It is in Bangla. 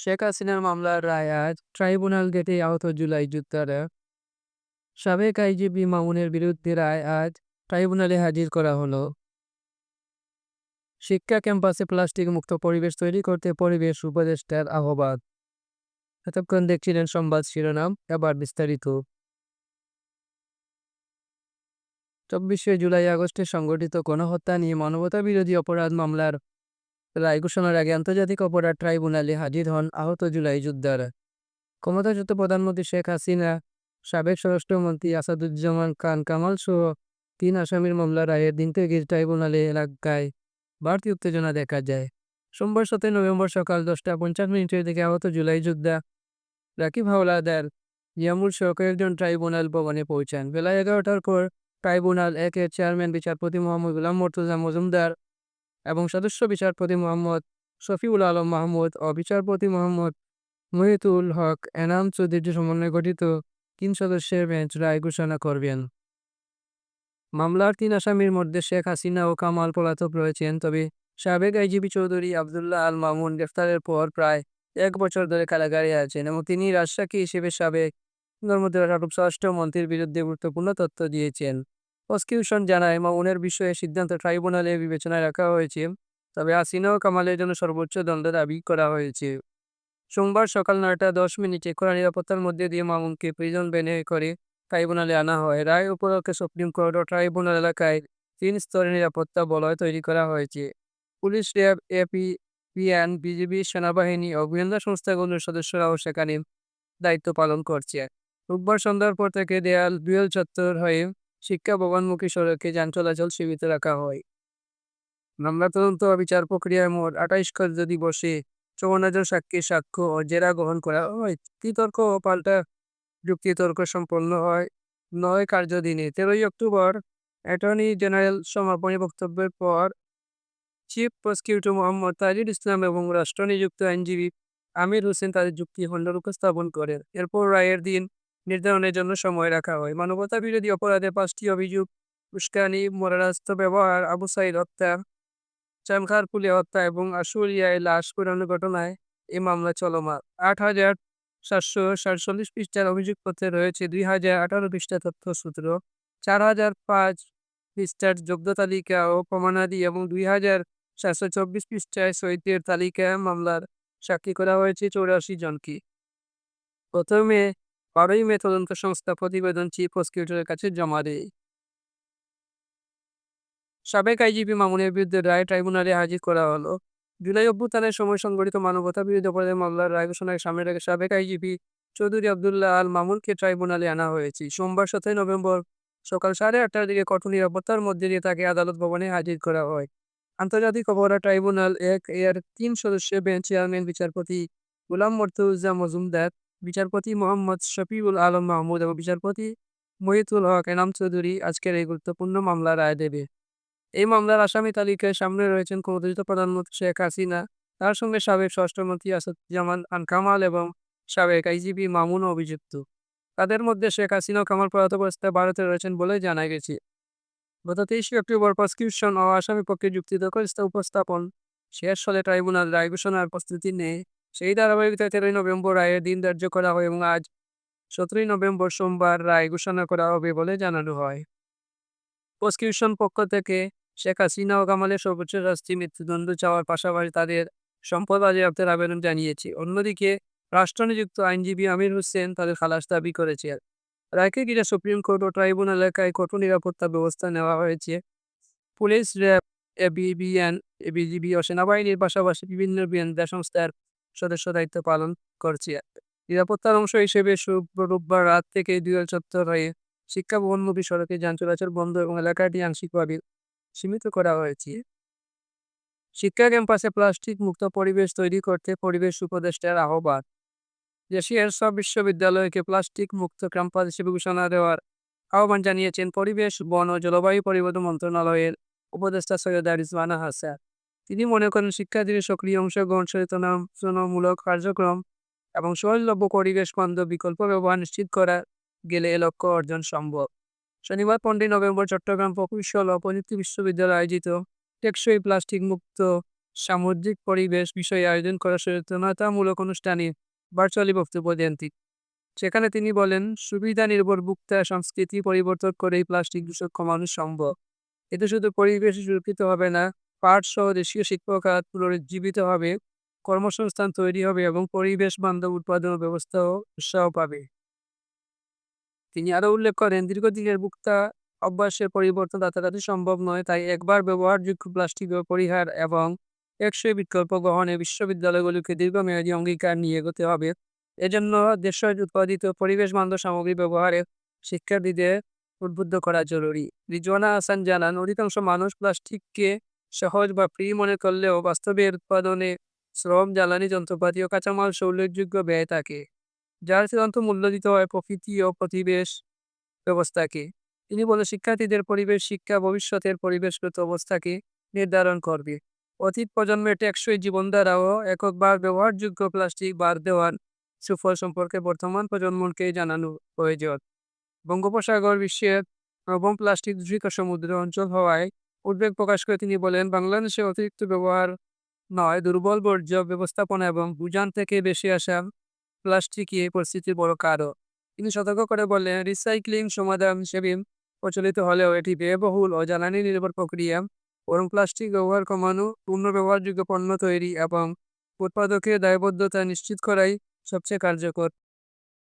শেখ হাসিনার মামলার রায় আজ ট্রাইব্যুনাল গেটে আহত জুলাই যোদ্ধারা সাবেক আইজিপি মামুনের বিরুদ্ধে রায় আজ ট্রাইব্যুনালে হাজির করা হলো। শিক্ষা ক্যাম্পাসে প্লাস্টিক মুক্ত পরিবেশ তৈরি করতে পরিবেশ উপদেষ্টার আহ্বান। এতক্ষণ দেখছিলেন সংবাদ শিরোনাম, এবার বিস্তারিত। চব্বিশে জুলাই আগস্টে সংগঠিত গণহত্যা নিয়ে মানবতা বিরোধী অপরাধ মামলার রায় ঘোষণার আগে আন্তর্জাতিক অপরাধ ট্রাইব্যুনালে হাজির হন আহত জুলাই যোদ্ধারা। ক্ষমতাচ্যুত প্রধানমন্ত্রী শেখ হাসিনা, সাবেক স্বরাষ্ট্রমন্ত্রী আসাদুজ্জামান খান কামাল সহ তিন আসামির মামলা রায়ের দিন থেকে ট্রাইব্যুনালে এলাকায় বাড়তি উত্তেজনা দেখা যায়। সোমবার সতেরো নভেম্বর সকাল দশটা পঞ্চাশ মিনিটের দিকে আহত জুলাই যোদ্ধা রাকিব হাওলাদার ইয়ামুল সহ কয়েকজন ট্রাইব্যুনাল ভবনে পৌঁছান। বেলা এগারোটার পর ট্রাইব্যুনাল একের চেয়ারম্যান, বিচারপতি মোহাম্মদ গুলাম মর্তুজা মজুমদার এবং সদস্য বিচারপতি মোহাম্মদ শফিউল আলম মাহমুদ ও বিচারপতি মোহাম্মদ মহিতুল হক এনাম চৌধুরীর সমন্বয়ে গঠিত তিন সদস্যের বেঞ্চ রায় ঘোষণা করবেন। মামলার তিন আসামির মধ্যে শেখ হাসিনা ও কামাল পলাতক রয়েছেন, তবে সাবেক আইজিপি চৌধুরী আবদুল্লাহ আল মামুন গ্রেফতারের পর প্রায় এক বছর ধরে কারাগারে আছেন এবং তিনি রাজসাক্ষী হিসেবে সাবেক ধর্মদেব স্বরাষ্ট্রমন্ত্রীর বিরুদ্ধে গুরুত্বপূর্ণ তথ্য দিয়েছেন। প্রসিকিউশন জানায় মামুনের বিষয়ে সিদ্ধান্ত ট্রাইব্যুনালে বিবেচনায় রাখা হয়েছে। তবে হাসিনা ও কামালের জন্য সর্বোচ্চ দণ্ড দাবি করা হয়েছে। সোমবার সকাল নয়টা দশ মিনিটে কড়া নিরাপত্তার মধ্যে দিয়ে মামুনকে প্রিজন ভ্যানে করে ট্রাইব্যুনালে আনা হয়। রায় উপলক্ষে সুপ্রিম কোর্ট ও ট্রাইব্যুনাল এলাকায় তিন স্তরের নিরাপত্তা বলয় তৈরি করা হয়েছে। Police, RAB AP PN BGB সেনাবাহিনী ও গোয়েন্দা সংস্থাগুলোর সদস্যরাও সেখানে দায়িত্ব পালন করছে। রোববার সন্ধ্যার পর থেকে দেয়াল, দুয়েল চত্বর হয়ে শিক্ষা ভবনমুখী সড়কে যান চলাচল সীমিত রাখা হয়। মামলা তদন্ত বিচার প্রক্রিয়ায় মোট আঠাইশ কার্য দিবসে চৌন্ন জন সাক্ষীর সাক্ষ্য ও জেরা গ্রহণ করা হয়। তর্ক ও পাল্টা যুক্তিতর্ক সম্পন্ন হয়। নয় কার্যদিনে তেরোই অক্টোবর, অ্যাটর্নি জেনারেল সমাপনী বক্তব্যের পর চিফ প্রসিকিউটর মোহাম্মদ তাজির ইসলাম এবং রাষ্ট্রনিযুক্ত আইনজীবী আমির হোসেন তাদের যুক্তি খণ্ডন উপস্থাপন করেন। এরপর রায়ের দিন নির্ধারণের জন্য সময় রাখা হয়। মানবতা বিরোধী অপরাধে পাঁচটি অভিযোগ, উস্কানি মরারাস্ত্র ব্যবহার, আবু সাইদ হত্যা চামখারপুলে হত্যা এবং আশুলিয়ায় লাশ পুরানো ঘটনায় এই মামলা চলমান। আট হাজার সাতশো সাতচল্লিশ পৃষ্ঠার অভিযোগপত্রে রয়েছে দুই হাজার আঠারো পৃষ্ঠা তথ্যসূত্র, চার হাজার পাঁচ পৃষ্ঠার যোগ্য তালিকা ও প্রমাণাদি এবং দুই হাজার সাতশো চব্বিশ পৃষ্ঠায় শহীদের তালিকা মামলার সাক্ষী করা হয়েছে চৌরাশি জনকে। প্রথমে বারোই মে তদন্ত সংস্থা প্রতিবেদন চিফ প্রসিকিউটরের কাছে জমা দেয়। সাবেক আইজিপি মামুনের বিরুদ্ধে রায় ট্রাইব্যুনালে হাজির করা হলো। জুলাই অভ্যুত্থানের সময় সংগঠিত মানবতা বিরোধী অপরাধের মামলার রায় ঘোষণার সামনে রেখে সাবেক আইজিপি চৌধুরী আবদুল্লাহ আল মামুনকে ট্রাইব্যুনালে আনা হয়েছে। সোমবার সতেরো নভেম্বর সকাল সাড়ে আটটার দিকে কঠোর নিরাপত্তার মধ্যে দিয়ে তাকে আদালত ভবনে হাজির করা হয়। আন্তর্জাতিক অপরাধ ট্রাইব্যুনাল এক এর তিন সদস্যের বেঞ্চ চেয়ারম্যান, বিচারপতি গুলাম মর্তুজা মজুমদার বিচারপতি মোহাম্মদ শফিউল আলম মাহমুদ এবং বিচারপতি মহিতুল হক এনাম চৌধুরী আজকের এই গুরুত্বপূর্ণ মামলা রায় দেবে। এই মামলার আসামি তালিকায় সামনে রয়েছেন ক্ষমতাচ্যুত প্রধানমন্ত্রী শেখ হাসিনা, তার সঙ্গে সাবেক স্বরাষ্ট্রমন্ত্রী আসাদুজ্জামান খান কামাল এবং সাবেক আইজিপি মামুন অভিযুক্ত। তাদের মধ্যে শেখ হাসিনা কামাল পলাতক অবস্থায় ভারতে রয়েছেন বলে জানা গেছে। গত তেইশে অক্টোবর প্রসিকিউশন ও আসামি পক্ষে যুক্তিতর্ক উপস্থাপন শেষ হলে ট্রাইব্যুনাল রায় ঘোষণার প্রস্তুতি নেয় সেই ধারাবাহিকতায় তেরোই নভেম্বর রায়ের দিন ধার্য করা হয় এবং আজ সতেরোই নভেম্বর সোমবার রায় ঘোষণা করা হবে বলে জানানো হয়। প্রসিকিউশন পক্ষ থেকে শেখ হাসিনা ও কামালের সর্বোচ্চ শাস্তি, মৃত্যুদণ্ড চাওয়ার পাশাপাশি তাদের সম্পদ বাজেয়াপ্তের আবেদন জানিয়েছে। অন্যদিকে, রাষ্ট্রনিযুক্ত আইনজীবী আমির হোসেন তাদের খালাস দাবি করেছে রায়কে ঘিরে সুপ্রিম কোর্ট ও ট্রাইব্যুনাল এলাকায় কঠোর নিরাপত্তা ব্যবস্থা নেওয়া হয়েছে। পুলিশ, র্যাব এবিবিএন বিজিবি ও সেনাবাহিনীর পাশাপাশি বিভিন্ন গোয়েন্দা সংস্থার সদস্য দায়িত্ব পালন করছে নিরাপত্তার অংশ হিসেবে রোববার রাত থেকে দুয়াল চত্বর হয়ে শিক্ষা ভবনমুখী সড়কে যান চলাচল বন্ধ এবং এলাকাটি আংশিকভাবে সীমিত করা হয়েছে। শিক্ষা ক্যাম্পাসে প্লাস্টিক মুক্ত পরিবেশ তৈরি করতে পরিবেশ উপদেষ্টার আহ্বান। এশিয়ার সব বিশ্ববিদ্যালয়কে প্লাস্টিক মুক্ত ক্যাম্পাস হিসেবে ঘোষণা দেওয়ার আহ্বান জানিয়েছেন পরিবেশ, বন ও জলবায়ু পরিবর্তন মন্ত্রণালয়ের উপদেষ্টা সৈয়দ রিজওয়ানা হাসান। তিনি মনে করেন শিক্ষার্থীদের সক্রিয় অংশগ্রহণ সচেতনামূলক কার্যক্রম এবং সহজলভ্য পরিবেশ বান্ধব বিকল্প ব্যবহার নিশ্চিত করা গেলে এ লক্ষ্য অর্জন সম্ভব। শনিবার পনেরোই নভেম্বর চট্টগ্রাম প্রকৌশল ও প্রযুক্তি বিশ্ববিদ্যালয় আয়োজিত টেকসই প্লাস্টিক মুক্ত সামুদ্রিক পরিবেশ বিষয়ে আয়োজন করা সচেতনতামূলক অনুষ্ঠানে ভার্চুয়ালি বক্তব্য দেন সেখানে তিনি বলেন, সুবিধা নির্ভর ভোক্তা সংস্কৃতি পরিবর্তন করেই প্লাস্টিক দূষণ কমানো সম্ভব। এতে শুধু পরিবেশ সুরক্ষিত হবে না পাট সহ দেশীয় শিল্প খাত পুনরুজ্জীবিত হবে, কর্মসংস্থান তৈরি হবে এবং পরিবেশ বান্ধব উৎপাদন ব্যবস্থাও উৎসাহ পাবে। তিনি আরও উল্লেখ করেন, দীর্ঘদিনের ভোক্তা অভ্যাসের পরিবর্তন রাতারাতি সম্ভব নয়, তাই একবার ব্যবহারযোগ্য প্লাস্টিক পরিহার এবং টেকসই বিকল্প গ্রহণে বিশ্ববিদ্যালয়গুলোকে দীর্ঘমেয়াদী অঙ্গীকার নিয়ে এগোতে হবে। এজন্য দেশের উৎপাদিত পরিবেশ বান্ধব সামগ্রী ব্যবহারে শিক্ষার্থীদের উদ্বুদ্ধ করা জরুরি। রিজওয়ানা হাসান জানান, অধিকাংশ মানুষ প্লাস্টিককে সহজ বা ফ্রি মনে করলেও বাস্তবে উৎপাদনে শ্রম, জ্বালানি, যন্ত্রপাতি ও কাঁচামাল সহ উল্লেখযোগ্য ব্যয় থাকে, যার চূড়ান্ত মূল্য দিতে হয় প্রকৃতি ও পরিবেশ ব্যবস্থাকে। তিনি বলে শিক্ষার্থীদের পরিবেশ, শিক্ষা, ভবিষ্যতের পরিবেশগত অবস্থাকে নির্ধারণ করবে। অতীত প্রজন্মের টেকসই জীবনধারা ও এককবার ব্যবহারযোগ্য প্লাস্টিক বাদ দেওয়ার সুফল সম্পর্কে বর্তমান প্রজন্মকে জানানো প্রয়োজন। বঙ্গোপসাগর বিশ্বের নবম প্লাস্টিক দূষিত সমুদ্র অঞ্চল হওয়ায় উদ্বেগ প্রকাশ করে তিনি বলেন বাংলাদেশে অতিরিক্ত ব্যবহার নয়, দুর্বল বর্জ্য ব্যবস্থাপনা এবং ভুজান থেকে বেশি আসা প্লাস্টিকই এই পরিস্থিতির বড় কারণ। তিনি সতর্ক করে বলেন, রিসাইক্লিং সমাধান হিসেবে প্রচলিত হলেও এটি ব্যয়বহুল ও জ্বালানি নির্ভর প্রক্রিয়া। বরং প্লাস্টিক ব্যবহার কমানো পুনর্ব্যবহারযোগ্য পণ্য তৈরি এবং উৎপাদকের দায়বদ্ধতা নিশ্চিত করাই সবচেয়ে কার্যকর।